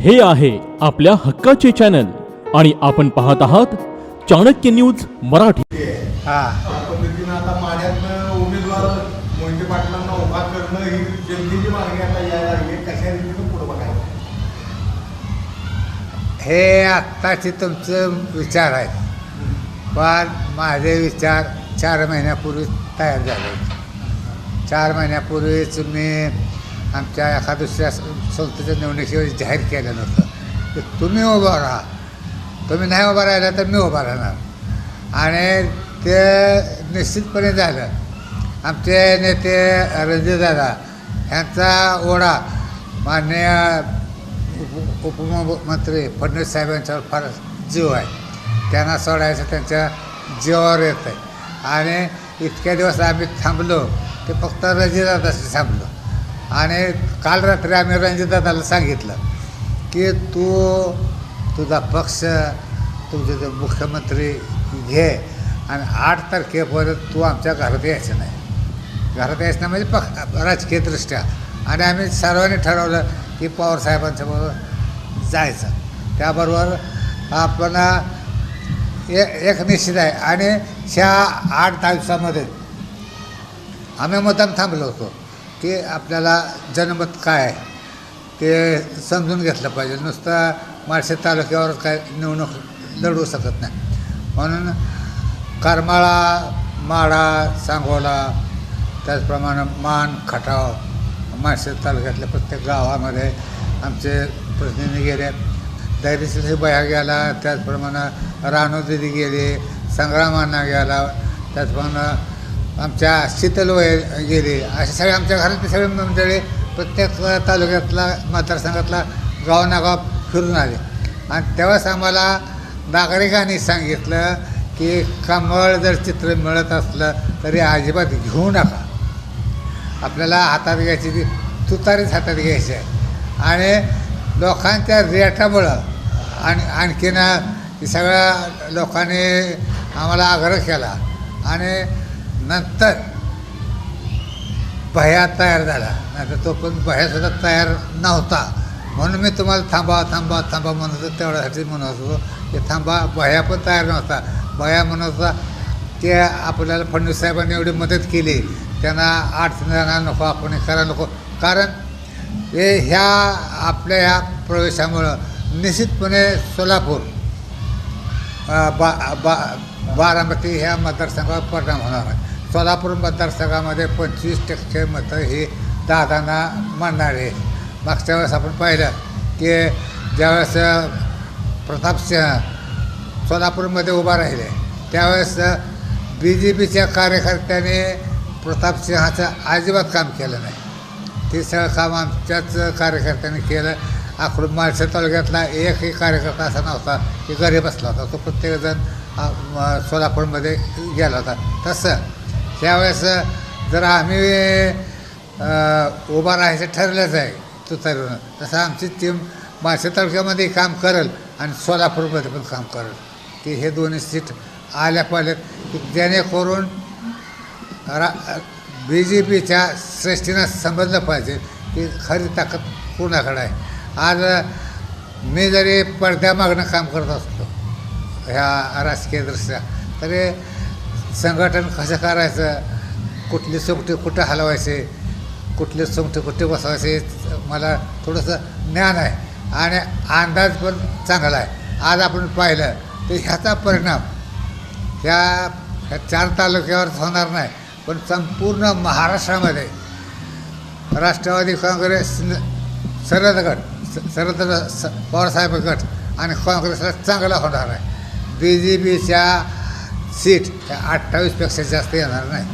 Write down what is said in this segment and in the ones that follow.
हे आहे आपल्या हक्काचे चॅनल आणि आपण पाहत आहात चाणक्य न्यूज मराठी. हा. त्या पद्धतीनं आता माड्यातनं उमेदवार मोहिते पाटलांना उभा करणं ही जनतेची मागणी आता यायला लागली. आहे. कशा रीतीनं पुढं बघायला? हे आत्ताचे तुमचं विचार आहेत. पण माझे विचार चार महिन्यापूर्वी तयार झाले होते. चार महिन्यापूर्वीच मी आमच्या एका दुसऱ्या संस्थेच्या निवडणुकीवर जाहीर केलं नव्हतं. की तुम्ही उभं राहा. तुम्ही नाही उभा राहिला तर मी उभा राहणार. आणि ते निश्चितपणे झालं. आमचे नेते रणजितदादा ह्यांचा ओढा माननीय उप उपमुख्यमंत्री फडणवीस साहेबांच्यावर फार जीव आहे. त्यांना सोडायचं त्यांच्या जीवावर येत आहे आणि इतक्या दिवस आम्ही थांबलो ते फक्त रणजितदादाशी थांबलो. आणि काल रात्री आम्ही रणजितदादाला सांगितलं की तू तुझा पक्ष तुमचे ते मुख्यमंत्री घे आणि आठ तारखेपर्यंत तू आमच्या घरात यायचं नाही. घरात यायचं नाही म्हणजे पक्ष राजकीयदृष्ट्या. आणि आम्ही सर्वांनी ठरवलं की पवारसाहेबांसमोर जायचं. त्याबरोबर आपण ए एक निश्चित आहे. आणि ह्या आठ दहा दिवसामध्ये आम्ही मुद्दाम थांबलो होतो. ते आपल्याला जनमत काय आहे ते समजून घेतलं पाहिजे. नुसतं माळशे तालुक्यावर काय निवडणूक लढवू शकत नाही. म्हणून करमाळा माळा सांगोला त्याचप्रमाणे मान खटाव माळशे तालुक्यातल्या प्रत्येक गावामध्ये आमचे प्रतिनिधी गेले. धैर्यशील बया गेला त्याचप्रमाणे राणू दिदी गेली संग्रामांना गेला त्याचप्रमाणे आमच्या शीतल वय गेले. असे सगळे आमच्या घरातले सगळे मंडळी प्रत्येक तालुक्यातला मतदारसंघातला गाव नागाव फिरून आले. आणि तेव्हाच आम्हाला नागरिकांनी सांगितलं की कमळ जर चित्र मिळत असलं तरी अजिबात घेऊ नका. आपल्याला हातात घ्यायची ती तुतारीच हातात घ्यायची आहे. आणि लोकांच्या रेटामुळं आणि आणखीन सगळ्या लोकांनी आम्हाला आग्रह केला. आणि नंतर भया तयार झाला. नाहीतर तो पण भयासुद्धा तयार नव्हता. म्हणून मी तुम्हाला थांबा थांबा थांबा म्हणत होतो. तेवढ्यासाठी म्हणत होतो की थांबा भया पण तयार नव्हता. भया म्हणत होता ते आपल्याला फडणवीस साहेबांनी एवढी मदत केली. त्यांना अडचण जाणार नको आपण करायला नको. कारण हे ह्या आपल्या ह्या प्रवेशामुळं निश्चितपणे सोलापूर बा बा बारामती ह्या मतदारसंघावर परिणाम होणार आहे. सोलापूर मतदारसंघामध्ये पंचवीस टक्के मतं ही दादांना मानणारे मागच्या वेळेस आपण पाहिलं की ज्यावेळेस प्रतापसिंह सोलापूरमध्ये उभा राहिले त्यावेळेस बी जे पीच्या कार्यकर्त्याने प्रतापसिंहाचं अजिबात काम केलं नाही. ते सगळं काम आमच्याच कार्यकर्त्यांनी केलं. आकडून माळशे तालुक्यातला एकही कार्यकर्ता असा नव्हता की घरी बसला होता. तो प्रत्येकजण सोलापूरमध्ये गेला होता. तसं त्यावेळेस जर आम्ही उभा राहायचं ठरलंच आहे तुतारीवरून. तसं आमची टीम मासे तालुक्यामध्ये काम करेल आणि सोलापूरमध्ये पण काम करेल. ते हे दोन्ही सीट आल्या पाहिजेत की जेणेकरून रा बी जे पीच्या श्रेष्ठीनं समजलं पाहिजे की खरी ताकद कोणाकडे आहे. आज मी जरी पडद्यामागणं काम करत असतो ह्या राजकीय दृष्ट्या तरी संघटन कसं करायचं? कुठली सोंगटी कुठं हलवायचे? कुठले सोंगटे कुठे बसवायचे? मला थोडंसं ज्ञान आहे आणि अंदाज पण चांगला आहे. आज आपण पाहिलं तर ह्याचा परिणाम ह्या ह्या चार तालुक्यावरच होणार नाही पण संपूर्ण महाराष्ट्रामध्ये राष्ट्रवादी काँग्रेस सरद शरद गट स- शरद स- पवारसाहेब गट आणि काँग्रेसला चांगला होणार आहे. बी जे पीच्या सीट ह्या अठ्ठावीसपेक्षा जास्त येणार नाही.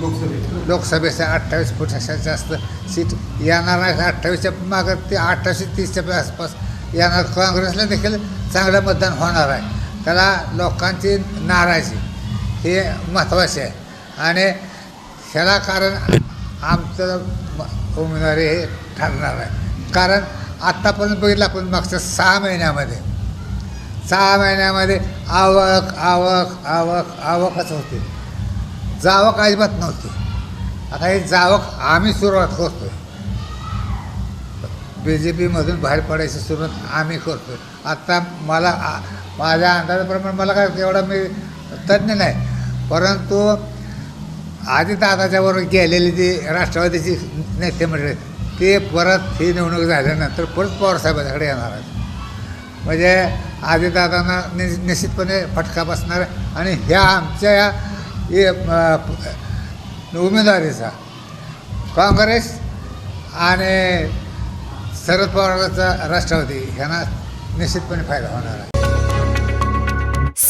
लोकसभेत लोकसभेच्या अठ्ठावीस फुटाच्या जास्त सीट येणार नाही. अठ्ठावीसच्या मागं ते अठ्ठावीसशे तीसच्या आसपास येणार. काँग्रेसला देखील चांगलं मतदान होणार आहे. त्याला लोकांची नाराजी हे महत्त्वाचे आहे. आणि ह्याला कारण आमचं उमेदवारी हे ठरणार आहे. कारण आत्तापर्यंत बघितलं आपण मागच्या सहा महिन्यामध्ये सहा महिन्यामध्ये आवक आवक आवक आवकच होते. जावक अजिबात नव्हती. आता हे जावक आम्ही सुरुवात करतोय. बी जे पीमधून बाहेर पडायची सुरुवात आम्ही करतो आत्ता मला माझ्या अंदाजाप्रमाणे मला काय एवढा मी तज्ज्ञ नाही. परंतु आधी दादाच्यावर गेलेली जी राष्ट्रवादीची नेते म्हणजे ते परत ही निवडणूक झाल्यानंतर परत पवारसाहेबांच्याकडे येणार आहेत. म्हणजे आदिदादांना नि निश्चितपणे फटका बसणार आहे. आणि ह्या आमच्या या उमेदवारीचा काँग्रेस आणि शरद पवारांचा राष्ट्रवादी ह्यांना निश्चितपणे फायदा होणार आहे